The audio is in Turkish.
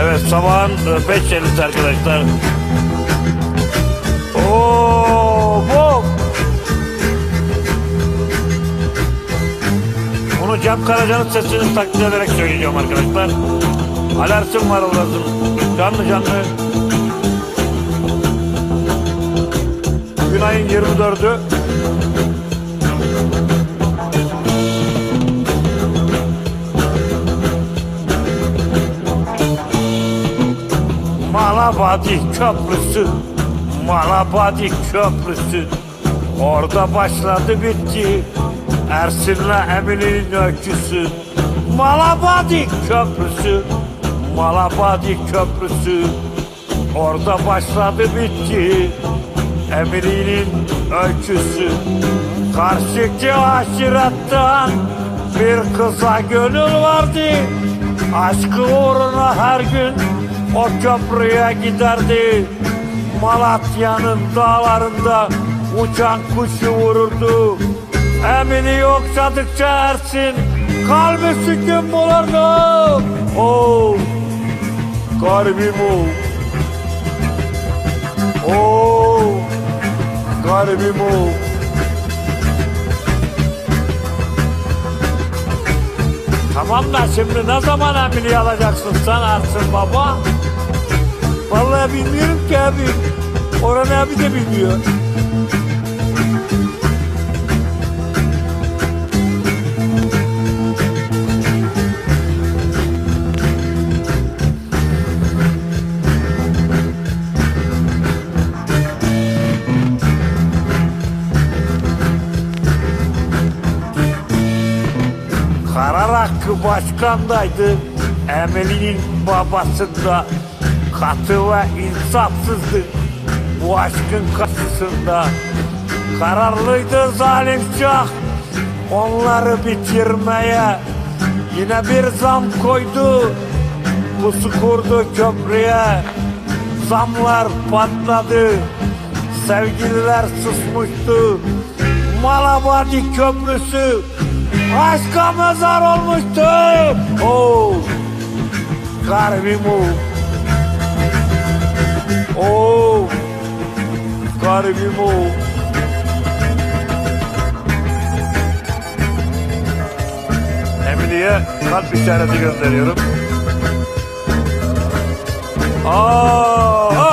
Evet sabahın 5 yerlisi arkadaşlar. Oo, bu. Bunu Cem Karaca'nın sesini taklit ederek söyleyeceğim arkadaşlar. Alersin var olasın. Canlı canlı. Bugün ayın 24'ü. Malabadi Köprüsü Malabadi Köprüsü. Orada başladı bitti. Ersin'le Emin'in öyküsü. Malabadi Köprüsü Malabadi Köprüsü. Orada başladı bitti. Emin'in öyküsü. Karşıki aşiretten bir kıza gönül vardı. Aşkı uğruna her gün o köprüye giderdi. Malatya'nın dağlarında uçan kuşu vururdu. Emini yoksadıkça Ersin. Kalbi sükun bulurdu. Oh kalbim o. Oh kalbim o. Tamam da şimdi ne zaman emini alacaksın sen Ersin baba? Vallahi bilmiyorum ki abi. Orhan abi de bilmiyor. Karar hakkı başkandaydı. Emeli'nin babasında katı ve insafsızdı. Bu aşkın karşısında kararlıydı zalim şah onları bitirmeye. Yine bir zam koydu, pusu kurdu köprüye. Zamlar patladı, sevgililer susmuştu. Malabadi köprüsü aşka mezar olmuştu. Oh, kalbim kalbim oh. Emine'ye kalp işareti gönderiyorum. Aa,